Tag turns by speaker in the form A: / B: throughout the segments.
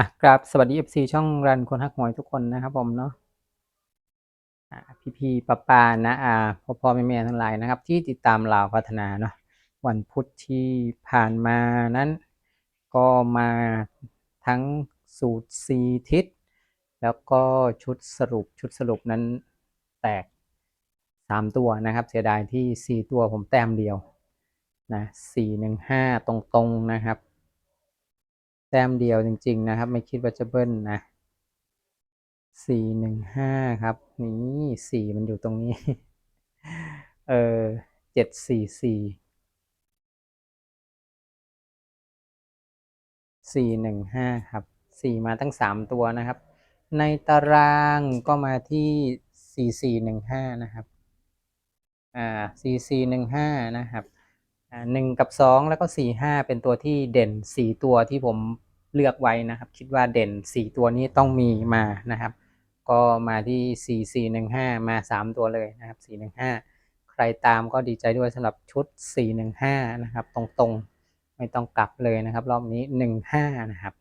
A: อะกราบสวัสดี FC ช่องรันคนฮักหวยทุกคนนะครับผมเนาะอ่าพี่พี่ป้าป้านะอ่าพ่อพ่อแม่แม่ทั้งหลายนะครับ ที่ติดตามลาวพัฒนาเนาะวันพุธที่ผ่านมานั้น ก็มาทั้งสูตรสีทิศ แล้วก็ชุดสรุปชุดสรุปนั้นแตกสามตัวนะครับ เสียดายที่สี่ตัวผมแต้มเดียวนะสี่หนึ่งห้าตรงๆนะครับ แต้มเดียวจริง ๆ นะครับ ไม่คิดว่าจะเบิ้ลนะสี่หนึ่งห้าครับ นี่สี่มันอยู่ตรงนี้ เออเจ็ดสี่สี่สี่หนึ่งห้าครับสี่มาตั้งสามตัวนะครับ ในตารางก็มาที่สี่สี่หนึ่งห้านะครับ อ่าสี่สี่หนึ่งห้านะครับ หนึ่งกับสองแล้วก็สี่ห้าเป็นตัวที่เด่นสี่ตัวที่ผมเลือกไว้นะครับ คิดว่าเด่นสี่ตัวนี้ต้องมีมานะครับ ก็มาที่สี่สี่หนึ่งห้ามาสามตัวเลยนะครับสี่หนึ่งห้าใครตามก็ดีใจด้วยสำหรับชุดสี่หนึ่งห้านะครับ ตรงๆ ไม่ต้องกลับเลยนะครับ รอบนี้หนึ่งห้านะครับ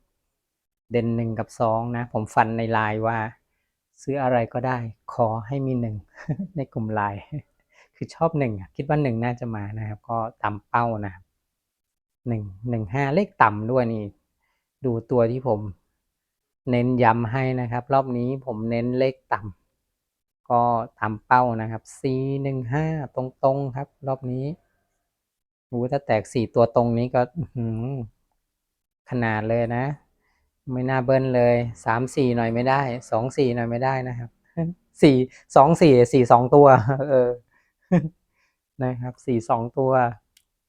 A: เด่นหนึ่งกับสองนะ ผมฟันในไลน์ว่า ซื้ออะไรก็ได้ ขอให้มีหนึ่งในกลุ่มไลน์ คือชอบหนึ่งคิดว่าหนึ่งน่าจะมานะครับ ก็ตามเป้านะครับหนึ่งหนึ่งห้าเลขต่ำด้วยนี่ ดูตัวที่ผม เน้นย้ำให้นะครับ รอบนี้ผมเน้นเลขต่ำก็ตามเป้านะครับ C หนึ่งห้าตรงๆครับ รอบนี้โอ้ถ้าแตกสี่ตัวตรงนี้ก็หืขนาดเลยนะ ไม่น่าเบิ้ลเลยสามสี่หน่อยไม่ได้สองสี่หน่อยไม่ได้นะครับสี่สองสี่สี่สองตัว เออ นะครับสี่สองตัว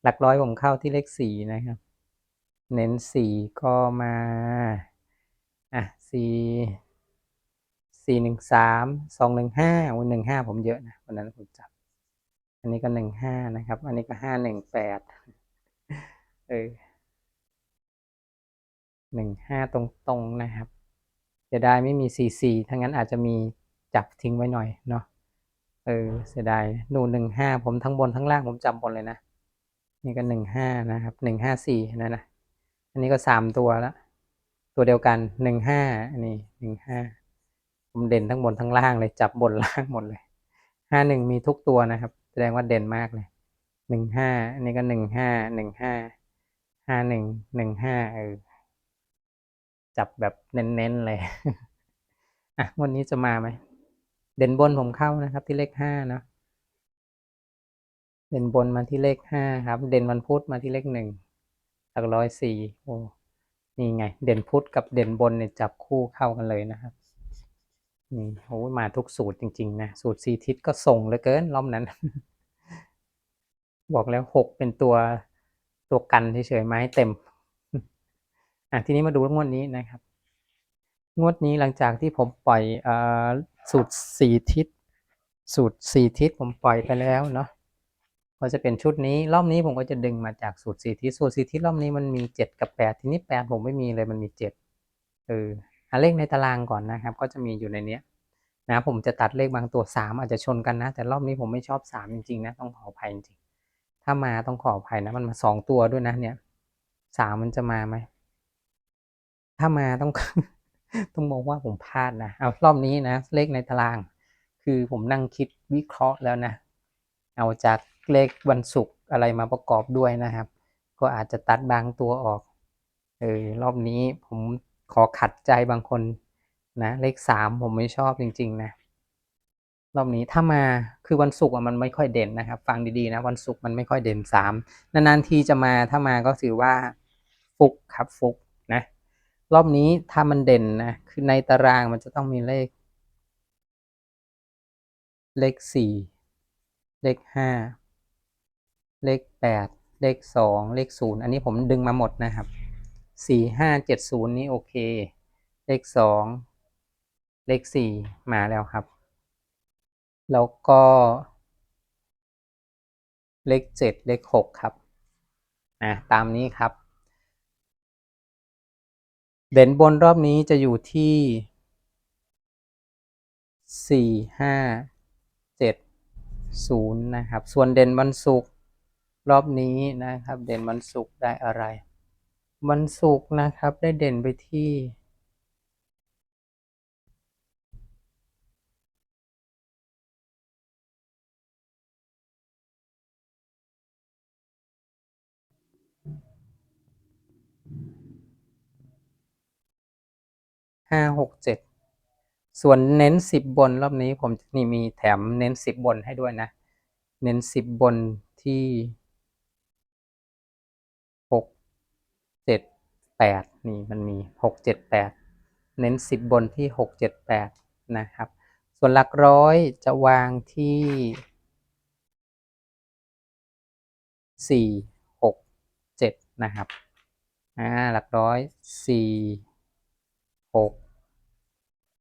A: หลักร้อยผมเข้าที่เลขสี่นะครับ เน้นสี่ก็มาอะสี่สี่หนึ่งสามสองหนึ่งห้าวันหนึ่งห้าผมเยอะนะวันนั้นผมจับ อันนี้ก็หนึ่งห้านะครับ อันนี้ก็ห้าหนึ่งแปดเออหนึ่งห้าตรงๆนะครับเสียดายไม่มีสี่สี่ถ้างั้นอาจจะมีจับทิ้งไว้หน่อยเนาะ ออเสียดายนูหนึ่งห้าผมทั้งบนทั้งล่างผมจำบนเลยนะ นี่ก็หนึ่งห้านะครับหนึ่งห้าสี่นั่นนะอันนี้ก็สามตัวแล้วตัวเดียวกันหนึ่งห้าอันนี้หนึ่งห้าผมเด่นทั้งบนทั้งล่างเลยจับบนล่างหมดเลยห้าหนึ่งมีทุกตัวนะครับ แสดงว่าเด่นมากเลยหนึ่งห้าอันนี้ก็หนึ่งห้าหนึ่งห้าห้าหนึ่งหนึ่งห้าเออจับแบบเน้นๆเลยอะวันนี้จะมาไหม เด่นบนผมเข้านะครับที่เลขห้านะเด่นบนมาที่เลขห้าครับ เด่นวันพุธมาที่เลขหนึ่งหลักร้อยสี่โอ้นี่ไง เด่นพุธกับเด่นบนเนี่ยจับคู่เข้ากันเลยนะครับนี่โอ้มาทุกสูตรจริงๆนะสูตรสีทิศก็ส่งเหลือเกินรอบนั้น บอกแล้วหกเป็นตัวตัวกันเฉยๆไมาให้เต็มอะทีนี้มาดูงวดนี้นะครับ งวดนี้หลังจากที่ผมปล่อยเอ่อ สูตรสี่ทิศ สูตรสี่ทิศผมปล่อยไปแล้วเนาะก็จะเป็นชุดนี้รอบนี้ผมก็จะดึงมาจากสูตรสี่ทิศสูตรสี่ทิศรอบนี้มันมีเจ็ดกับแปดทีนี้แปดผมไม่มีเลยมันมีเจ็ดเออหาเลขในตารางก่อนนะครับ ก็จะมีอยู่ในเนี้ยนะผมจะตัดเลขบางตัวสามอาจจะชนกันนะ แต่รอบนี้ผมไม่ชอบสามจริงๆนะต้องขออภัยจริงถ้ามาต้องขออภัยนะมันมาสองตัวด้วยนะเนี่ยสามมันจะมาไหมถ้ามาต้อง ต้องบอกว่าผมพลาดนะเอารอบนี้นะ เลขในตาราง คือผมนั่งคิดวิเคราะห์แล้วนะ เอาจากเลขวันศุกร์อะไรมาประกอบด้วยนะครับ ก็อาจจะตัดบางตัวออกเออรอบนี้ผมขอขัดใจบางคนนะเลขสามผมไม่ชอบจริง ๆ นะ รอบนี้ถ้ามาคือวันศุกร์มันไม่ค่อยเด่นนะครับ ฟังดีๆนะวันศุกร์มันไม่ค่อยเด่นสามนานๆทีจะมาถ้ามาก็ถือว่าฟุกครับฟุกนะ รอบนี้ถ้ามันเด่นนะ คือในตารางมันจะต้องมีเลข เลขสี่เลขห้าเลขแปดเลขสองเลขศูนย์อันนี้ผมดึงมาหมดนะครับสี่ห้าเจ็ดศูนย์นี้โอเค เลขสองเลขสี่มาแล้วครับ แล้วก็ เลขเจ็ดเลขหกครับอะตามนี้ครับ เด่นบนรอบนี้จะอยู่ที่สี่ห้าเจ็ดศูนย์นะครับ ส่วนเด่นวันศุกร์รอบนี้นะครับ เด่นวันศุกร์ได้อะไร วันศุกร์นะครับได้เด่นไปที่ ห้าหกเจ็ดส่วนเน้นสิบบนรอบนี้ผมนี่มีแถมเน้นสิบบนให้ด้วยนะ เน้นสิบบนที่หกเจ็ดแปดนี่มันมีหกเจ็ดแปดเน้นสิบบนที่หกเจ็ดแปดนะครับ ส่วนหลักร้อยจะวางที่สี่หกเจ็ดนะครับอ่าหลักร้อยสี่ หก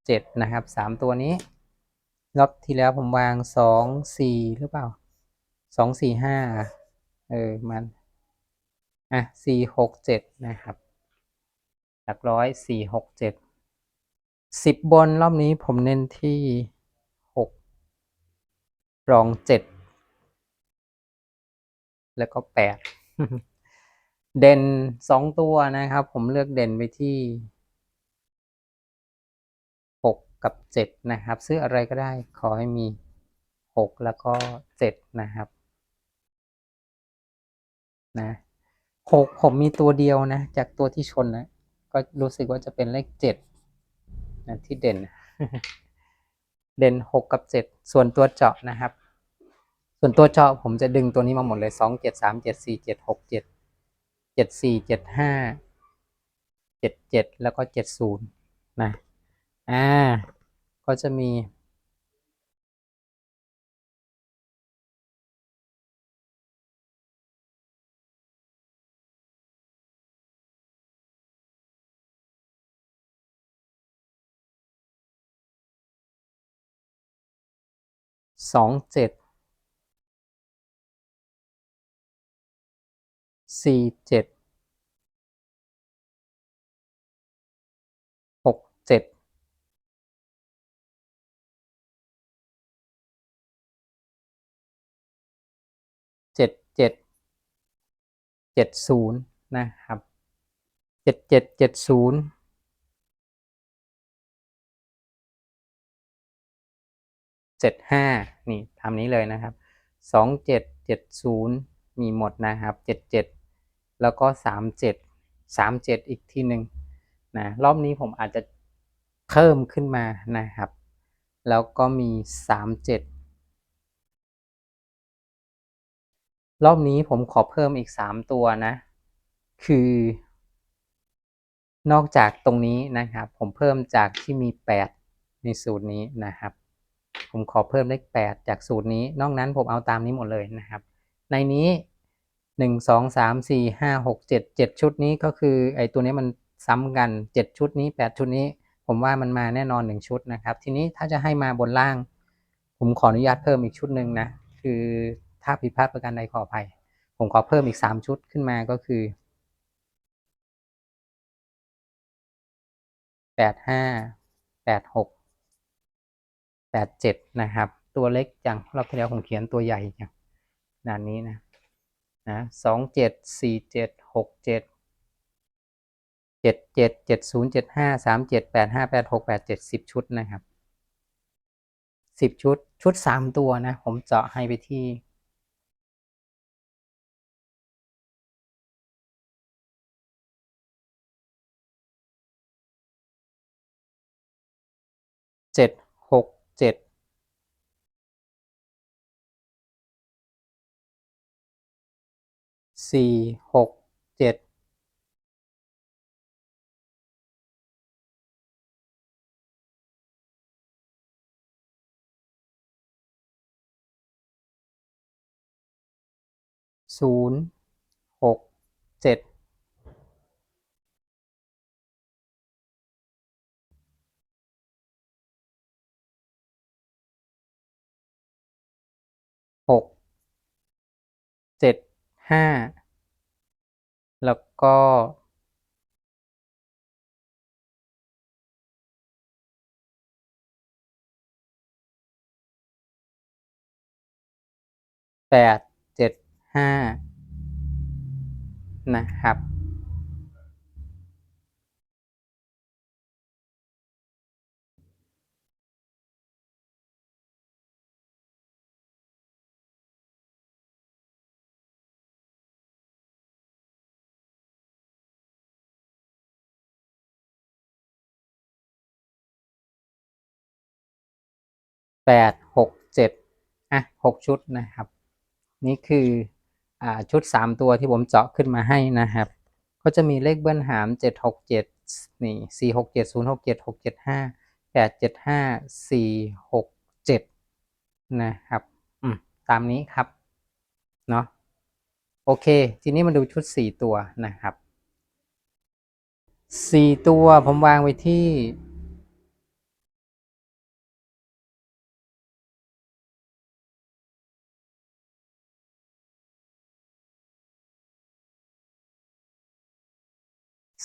A: เจ็ดนะครับสามตัวนี้ รอบที่แล้วผมวางสองสี่หรือเปล่าสองสี่ห้าเออ มันอะสี่หกเจ็ดนะครับหลักร้อยสี่หกเจ็ดสิบบนรอบนี้ผมเน้นที่หกรองเจ็ดแล้วก็แปดเด่นสองตัวนะครับ ผมเลือกเด่นไปที่ กับเจ็ดนะครับ ซื้ออะไรก็ได้ขอให้มีหกแล้วก็เจ็ดนะครับนะหกผมมีตัวเดียวนะ จากตัวที่ชนนะ ก็รู้สึกว่าจะเป็นเลขเจ็ดนะที่เด่น เด่นหกกับเจ็ดส่วนตัวเจาะนะครับ ส่วนตัวเจาะผมจะดึงตัวนี้มาหมดเลยสองเจ็ดสามเจ็ดสี่เจ็ดหกเจ็ดเจ็ดสี่เจ็ดห้าเจ็ดเจ็ดแล้วก็เจ็ดศูนย์นะอ่า ก็จะมีสองเจ็ดสี่เจ็ด 70 นะครับ 7770เจ็ดห้านี่ทำนี้เลยนะครับสองเจ็ดเจ็ดศูนย์มีหมดนะครับเจ็ดเจ็ดแล้วก็สามเจ็ดสามเจ็ดอีกทีหนึ่งนะรอบนี้ผมอาจจะเพิ่มขึ้นมานะครับ แล้วก็มีสามเจ็ด รอบนี้ผมขอเพิ่มอีกสามตัวนะ คือ นอกจากตรงนี้นะครับ ผมเพิ่มจากที่มีแปดในสูตรนี้นะครับ ผมขอเพิ่มเลขแปดจากสูตรนี้ นอกนั้นผมเอาตามนี้หมดเลยนะครับ ในนี้หนึ่งสองสามสี่ห้าหกเจ็ดเจ็ดชุดนี้ก็คือไอตัวนี้มันซ้ำกันเจ็ดชุดนี้แปดชุดนี้ ผมว่ามันมาแน่นอนหนึ่งชุดนะครับ ทีนี้ถ้าจะให้มาบนล่าง ผมขออนุญาตเพิ่มอีกชุดหนึ่งนะ คือ ถ้าผิดพลาดประการใดขออภัย ผมขอเพิ่มอีกสามชุดขึ้นมาก็คือแปดห้าแปดหกแปดเจ็ดนะครับ ตัวเล็กจังรอบที่แล้วผมเขียนตัวใหญ่จังด้านนี้นะนะสองเจ็ดสี่เจ็ดหกเจ็ดเจ็ดเจ็ดเจ็ดศูนย์เจ็ดห้าสามเจ็ดแปดห้าแปดหกแปดเจ็ดสิบชุดนะครับสิบชุดชุดสามตัวนะ ผมเจาะให้ไปที่ จ็ดหกเจ็ดสี่หกเจ็ดศูนย์หกเจ็ด เจ็ดห้าแล้วก็แปดเจ็ดห้านะครับ แปดหกเจ็ดอะหกชุดนะครับ นี่คืออ่าชุดสามตัวที่ผมเจาะขึ้นมาให้นะครับ ก็จะมีเลขเบิ้ลหามเจ็ดหกเจ็ดนี่สี่หกเจ็ดศูนย์หกเจ็ดหกเจ็ดห้าแปดเจ็ดห้าสี่หกเจ็ดนะครับอืมตามนี้ครับเนาะโอเค ทีนี้มาดูชุดสี่ตัวนะครับสี่ตัวผมวางไว้ที่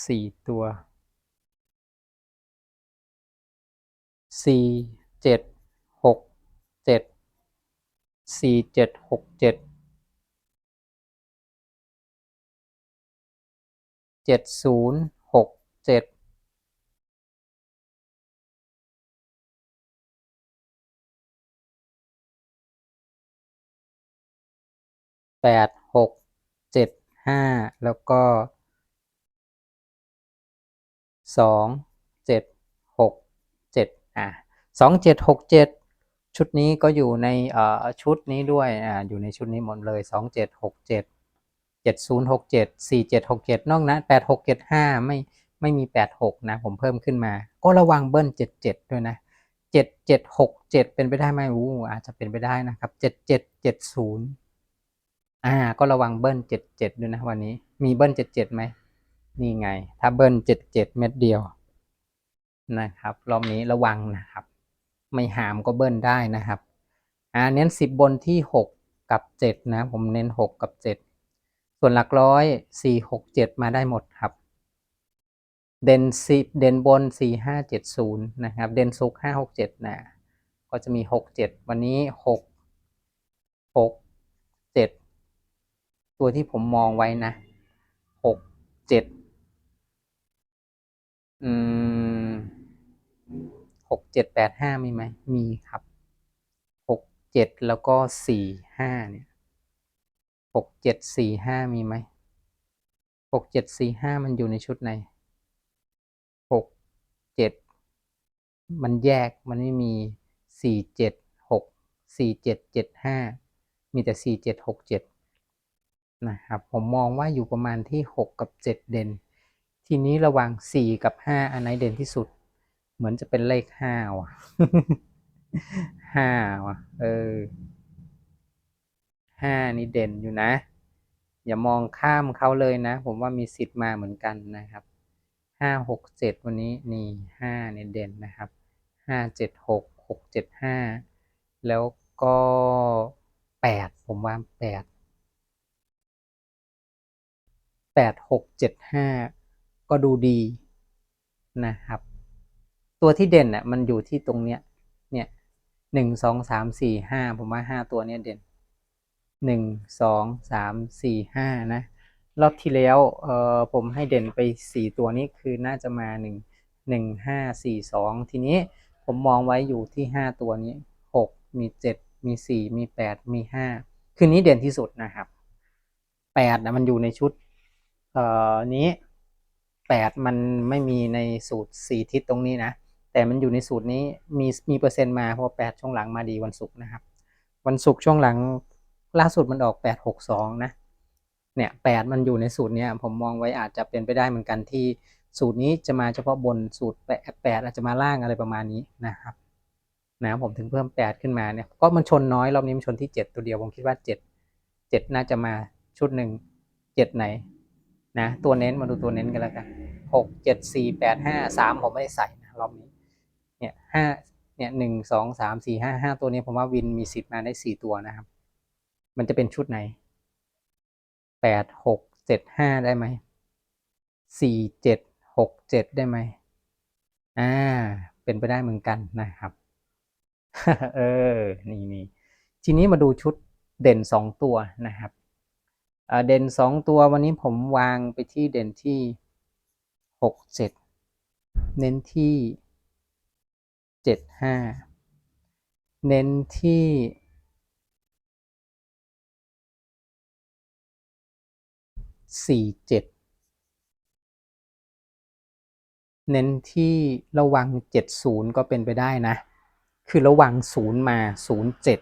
A: สี่ตัวสี่เจ็ดหกเจ็ดสี่เจ็ดหกเจ็ดเจ็ดศูนย์หกเจ็ดแปดหกเจ็ดห้าแล้วก็ สองเจ็ดหกเจ็ดอะสองเจ็ดหกเจ็ดชุดนี้ก็อยู่ในชุดนี้ด้วยอ่าอยู่ในชุดนี้หมดเลยสองเจ็ดหกเจ็ดเจ็ดศูนย์หกเจ็ดสี่เจ็ดหกเจ็ดนอกนั้นแปดหกเจ็ดห้าไม่ไม่มีแปดหกนะผมเพิ่มขึ้นมา ก็ระวังเบิ้ลเจ็ดเจ็ดด้วยนะเจ็ดเจ็ดหกเจ็ดเป็นไปได้ไหมอู้อาจจะเป็นไปได้นะครับเจ็ดเจ็ดเจ็ดศูนย์อ่าก็ระวังเบิ้ลเจ็ดเจ็ดด้วยนะวันนี้มีเบิ้ลเจ็ดเจ็ดไหม นี่ไง ถ้าเบิ้ลเจ็ดเจ็ดเม็ดเดียวนะครับ รอบนี้ระวังนะครับ ไม่หามก็เบิ้ลได้นะครับ อ่า เน้นสิบบนที่หกกับเจ็ดนะ ผมเน้นหกกับเจ็ดส่วนหลักร้อยสี่หกเจ็ดมาได้หมดครับ เด่นสิบเด่นบนสี่ห้าเจ็ดศูนย์นะครับ เด่นสุกห้าหกเจ็ดนะก็จะมีหกเจ็ดวันนี้หกหกเจ็ดตัวที่ผมมองไว้นะหกเจ็ด อืมหกเจ็ดแปดห้ามีไหม มีครับหกเจ็ดแล้วก็สี่ห้าเนี่ยหกเจ็ดสี่ห้ามีไหมหกเจ็ดสี่ห้ามันอยู่ในชุดไหนหกเจ็ดมันแยกมันไม่มีสี่เจ็ดหกสี่เจ็ดเจ็ดห้ามีแต่สี่เจ็ดหกเจ็ดนะครับ ผมมองว่าอยู่ประมาณที่6กับ7เด่น ทีนี้ระหว่าง4กับ5อันไหนเด่นที่สุด เหมือนจะเป็นเลข5ว่ะ5ว่ะ เออ5นี่เด่นอยู่นะ อย่ามองข้ามเขาเลยนะ ผมว่ามีสิทธิ์มาเหมือนกันนะครับ5 6 7วันนี้นี่5เนี่ยเด่นนะครับ5 7 6 6 7 5แล้วก็8ผมว่า8แปดหกเจ็ดห้า ก็ดูดีนะครับ ตัวที่เด่นอะมันอยู่ที่ตรงเนี้ยเนี่ยหนึ่งสองสามสี่ห้าผมว่าห้าตัวเนี้ยเด่นหนึ่งสองสามสี่ห้านะรอบที่แล้วเอ่อผมให้เด่นไปสี่ตัวนี้คือน่าจะมาหนึ่งหนึ่งห้าสี่สองทีนี้ผมมองไว้อยู่ที่ห้าตัวนี้หกมีเจ็ดมีสี่มีแปดมีห้าคือนี้เด่นที่สุดนะครับแปดนะมันอยู่ในชุดเอ่อนี้ แปดมันไม่มีในสูตรสี่ทิศตรงนี้นะ แต่มันอยู่ในสูตรนี้มีมีเปอร์เซ็นต์มาเพราะแปดช่วงหลังมาดีวันศุกร์นะครับ วันศุกร์ช่วงหลังล่าสุดมันออกแปดหกสองนะ เนี่ยแปดมันอยู่ในสูตรเนี้ยผมมองไว้อาจจะเป็นไปได้เหมือนกันที่สูตรนี้จะมาเฉพาะบนสูตรแปดแปดอาจจะมาล่างอะไรประมาณนี้นะครับนะผมถึงเพิ่มแปดขึ้นมาเนี่ยก็มันชนน้อยรอบนี้มันชนที่เจ็ดตัวเดียวผมคิดว่าเจ็ดเจ็ดน่าจะมาชุดหนึ่งเจ็ดไหน นะตัวเน้นมาดูตัวเน้นกันแล้วกันหกเจ็ดสี่แปดห้าสามผมไม่ได้ใส่นะรอบนี้เนี่ยห้าเนี่ยหนึ่งสองสามสี่ห้าห้าตัวนี้ผมว่าวินมีสิทธิ์มาได้สี่ตัวนะครับ มันจะเป็นชุดไหนแปดหกเจ็ดห้าได้ไหมสี่เจ็ดหกเจ็ดได้ไหมอ่า เป็นไปได้เหมือนกันนะครับ เออ นี่นี่ทีนี้มาดูชุดเด่นสองตัวนะครับ เด่นสองตัววันนี้ผมวางไปที่เด่นที่หกเจ็ดเน้นที่เจ็ดห้าเน้นที่สี่เจ็ดเน้นที่ระวังเจ็ดศูนย์ก็เป็นไปได้นะ คือระว่างศูนย์มาศูนย์เจ็ด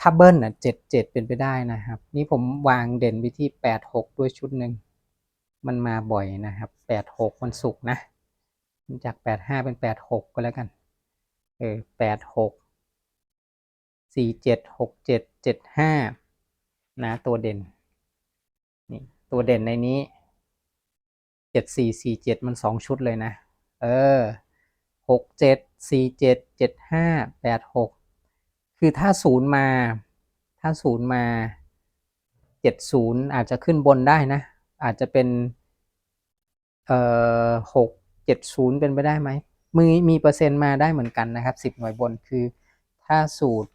A: ถ้าเบิ้ลอะเจ็ดเจ็ดเป็นไปได้นะครับ นี่ผมวางเด่นไปที่แปดหกด้วยชุดหนึ่งมันมาบ่อยนะครับแปดหกวันศุกร์นะ จากแปดห้าเป็นแปดหกก็แล้วกัน เออแปดหกสี่เจ็ดหกเจ็ดเจ็ดห้านะตัวเด่นนี่ตัวเด่นในนี้เจ็ดสี่สี่เจ็ดมันสองชุดเลยนะ เออหกเจ็ดสี่เจ็ดเจ็ดห้าแปดหก คือถ้าศูนย์มา ถ้าศูนย์มาเจ็ดศูนย์อาจจะขึ้นบนได้นะ อาจจะเป็นเอ่อหกเจ็ดศูนย์เป็นไปได้ไหมมีมีเปอร์เซ็นต์มาได้เหมือนกันนะครับสิบหน่วยบนคือถ้าสูตร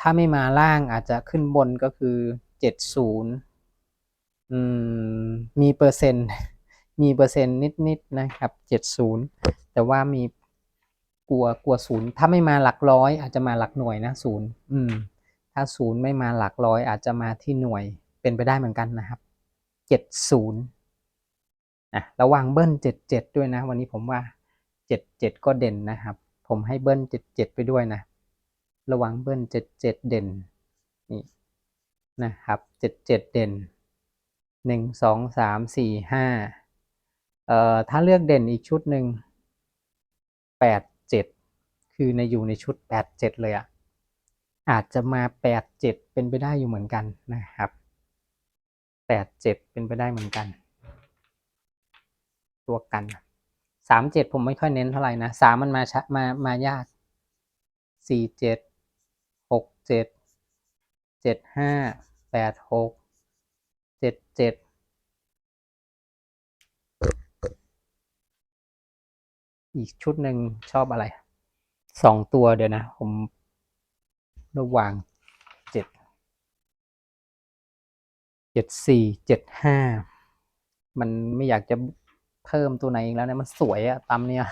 A: ถ้าไม่มาล่างอาจจะขึ้นบนก็คือเจ็ดศูนย์มีเปอร์เซ็นต์มีเปอร์เซ็นต์นิดๆนะครับเจ็ดศูนย์แต่ว่ามี กลัวกลัวศูนย์ถ้าไม่มาหลักร้อย อาจจะมาหลักหน่วยนะศูนย์อืม ถ้าศูนย์ไม่มาหลักร้อย อาจจะมาที่หน่วยเป็นไปได้เหมือนกันนะครับเจ็ดศูนย์อะระวังเบิ้ลเจ็ดเจ็ดด้วยนะ วันนี้ผมว่าเจ็ดเจ็ดก็เด่นนะครับ ผมให้เบิ้ลเจ็ดเจ็ดไปด้วยนะ ระวังเบิ้ลเจ็ดเจ็ดเด่นนี่นะครับเจ็ดเจ็ดเด่นหนึ่งสองสามสี่ห้าเอ่อถ้าเลือกเด่นอีกชุดหนึ่งแปดเจ็ด คือในอยู่ในชุดแปดเจ็ดเลยอะอาจจะมาแปดเจ็ดเป็นไปได้อยู่เหมือนกันนะครับแปดเจ็ดเป็นไปได้เหมือนกัน ตัวกันสามเจ็ดผมไม่ค่อยเน้นเท่าไหร่นะสามมันมาชะมามายากสี่เจ็ดหกเจ็ดเจ็ดห้าแปดหกเจ็ดเจ็ดอีกชุดหนึ่งชอบอะไร สองตัวเดี๋ยวนะ ผมระหว่างเจ็ดเจ็ดสี่เจ็ดห้ามันไม่อยากจะเพิ่มตัวไหนอีกแล้วนะมันสวยอะตำเนี่ย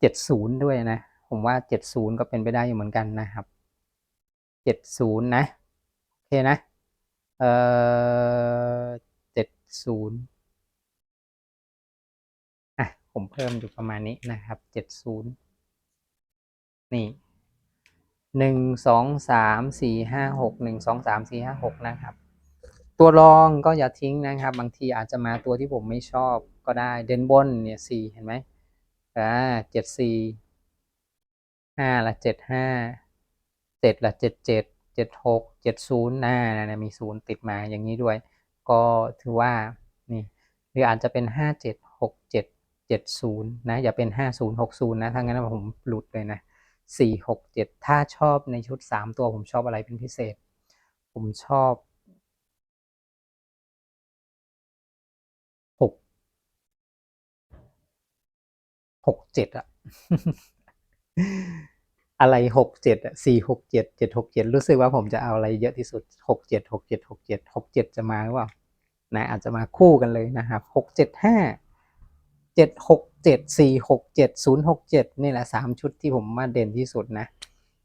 A: เจ็ดศูนย์ด้วยนะ ผมว่าเจ็ดศูนย์ก็เป็นไปได้อยู่เหมือนกันนะครับเจ็ดศูนย์นะโอเคนะเอ่อเจ็ดศูนย์อะผมเพิ่มอยู่ประมาณนี้นะครับเจ็ดศูนย์ นี่หนึ่งสองสามสี่ห้าหกหนึ่งสองสามสี่ห้าหกนะครับ ตัวรองก็อย่าทิ้งนะครับ บางทีอาจจะมาตัวที่ผมไม่ชอบก็ได้เดนบนเนี่ยสี่เห็นไหมอ่าเจ็ดสี่ห้าละเจ็ดห้าเจ็ดละเจ็ดเจ็ดเจ็ดหกเจ็ดศูนย์หน่านะมีศูนย์ติดมาอย่างนี้ด้วย ก็ถือว่านี่หรืออาจจะเป็นห้าเจ็ดหกเจ็ดเจ็ดศูนย์นะอย่าเป็นห้าศูนย์หกศูนย์นะถ้างั้นผมหลุดเลยนะ สี่หกเจ็ดถ้าชอบในชุดสามตัวผมชอบอะไรเป็นพิเศษ ผมชอบหกหกเจ็ดอะอะไรหกเจ็ดอะสี่หกเจ็ดเจ็ดหกเจ็ดรู้สึกว่าผมจะเอาอะไรเยอะที่สุดหกเจ็ดหกเจ็ดหกเจ็ดหกเจ็ดจะมาหรือเปล่านะอาจจะมาคู่กันเลยนะครับหกเจ็ดห้าเจ็ดหกเจ็ดสี่หกเจ็ดศูนย์หกเจ็ดนี่แหละสามชุดที่ผมมาเด่นที่สุดนะ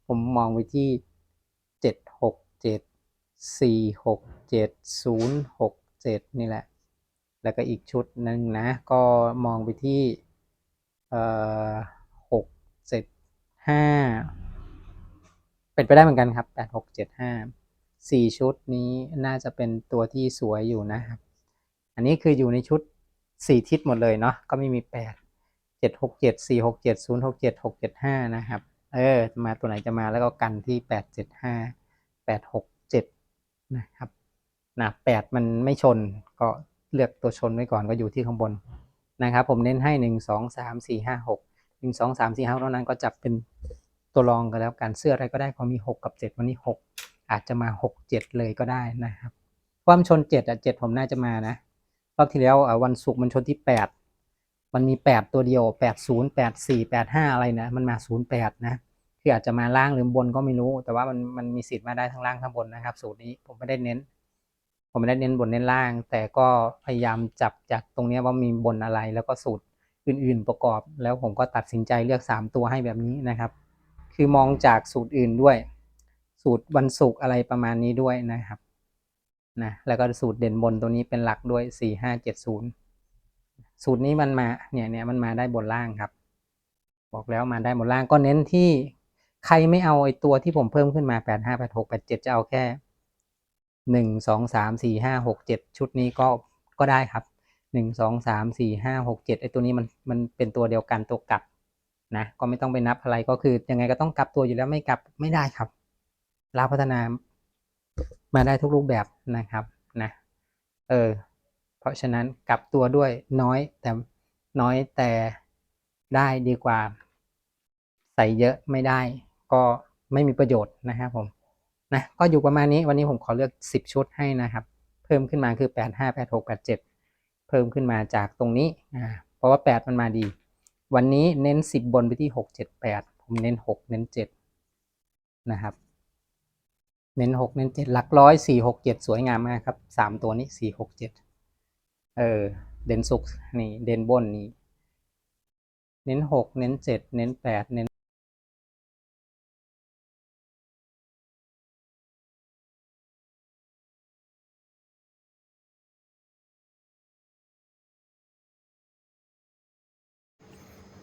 A: ผมมองไปที่เจ็ดหกเจ็ดสี่หกเจ็ดศูนย์หกเจ็ดนี่แหละ แล้วก็อีกชุดหนึ่งนะ ก็มองไปที่เอ่อหกเจ็ดห้าเป็นไปได้เหมือนกันครับแปดหกเจ็ดห้าสี่ชุดนี้น่าจะเป็นตัวที่สวยอยู่นะครับ อันนี้คืออยู่ในชุด สี่ทิศหมดเลยเนาะก็ไม่มีแปดเจ็ดหกเจ็ดสี่หกเจ็ดศูนย์หกเจ็ดหกเจ็ดห้านะครับ เออมาตัวไหนจะมาแล้วก็กันที่แปดเจ็ดห้าแปดหกเจ็ดนะครับนะแปดมันไม่ชนก็เลือกตัวชนไว้ก่อนก็อยู่ที่ข้างบนนะครับ ผมเน้นให้หนึ่งสองสามสี่ห้าหกหนึ่งสองสามสี่ห้าเท่านั้นก็จับเป็นตัวรองกันแล้วกันเสื้ออะไรก็ได้พอมีหกกับเจ็ดวันนี้หกอาจจะมาหกเจ็ดเลยก็ได้นะครับ ความชนเจ็ดอะเจ็ดผมน่าจะมานะ รอบที่แล้ววันศุกร์มันชนที่แปดมันมีแปดตัวเดียวแปดศูนย์แปดสี่แปดห้าอะไรนะมันมาศูนย์แปดนะคืออาจจะมาล่างหรือบนก็ไม่รู้ แต่ว่ามันมันมีสิทธิ์มาได้ทั้งล่างทั้งบนนะครับ สูตรนี้ผมไม่ได้เน้น ผมไม่ได้เน้นบนเน้นล่าง แต่ก็พยายามจับจากตรงนี้ว่ามีบนอะไรแล้วก็สูตรอื่น ๆประกอบ แล้วผมก็ตัดสินใจเลือกสามตัวให้แบบนี้นะครับ คือมองจากสูตรอื่นด้วย สูตรวันศุกร์อะไรประมาณนี้ด้วยนะครับ นะแล้วก็สูตรเด่นบนตัวนี้เป็นหลักด้วยสี่ห้าเจ็ดศูนย์สูตรนี้มันมาเนี่ยเนี่ยมันมาได้บนล่างครับ บอกแล้วมาได้หมดล่างก็เน้นที่ใครไม่เอาไอ้ตัวที่ผมเพิ่มขึ้นมาแปดห้าแปดหกแปดเจ็ดจะเอาแค่หนึ่งสองสามสี่ห้าหกเจ็ดชุดนี้ก็ก็ได้ครับหนึ่งสองสามสี่ห้าหกเจ็ดไอ้ตัวนี้มันมันเป็นตัวเดียวกันตัวกลับนะก็ไม่ต้องไปนับอะไรก็คือยังไงก็ต้องกลับตัวอยู่แล้วไม่กลับไม่ได้ครับลาพัฒนา มาได้ทุกรูปแบบนะครับนะเออเพราะฉะนั้นกลับตัวด้วยน้อยแต่น้อยแต่ได้ดีกว่า ใส่เยอะไม่ได้ ก็ไม่มีประโยชน์นะครับผมนะก็อยู่ประมาณนี้วันนี้ผมขอเลือก 10 ชุดให้นะครับ เพิ่มขึ้นมาคือ 8 5 8 6 8 7 เพิ่มขึ้นมาจากตรงนี้อ่าเพราะว่า 8 มันมาดี วันนี้เน้น 10 บนไปที่ 6 7 8 ผมเน้น 6 เน้น 7 นะครับ เน้น6เน้น7หลักร้อย4 6 7สวยงามมากครับ3ตัวนี้4 6 7เจ็ดเออ เด่นสุกนี่ เด่นบนนี่ เน้น6เน้น7เน้น8เน้น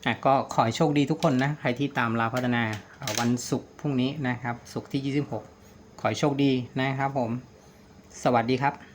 A: อะก็ขอให้โชคดีทุกคนนะ ใครที่ตามลาพัฒนาวันศุกร์พรุ่งนี้นะครับศุกร์ที่ 26 ขอให้โชคดีนะครับผม สวัสดีครับ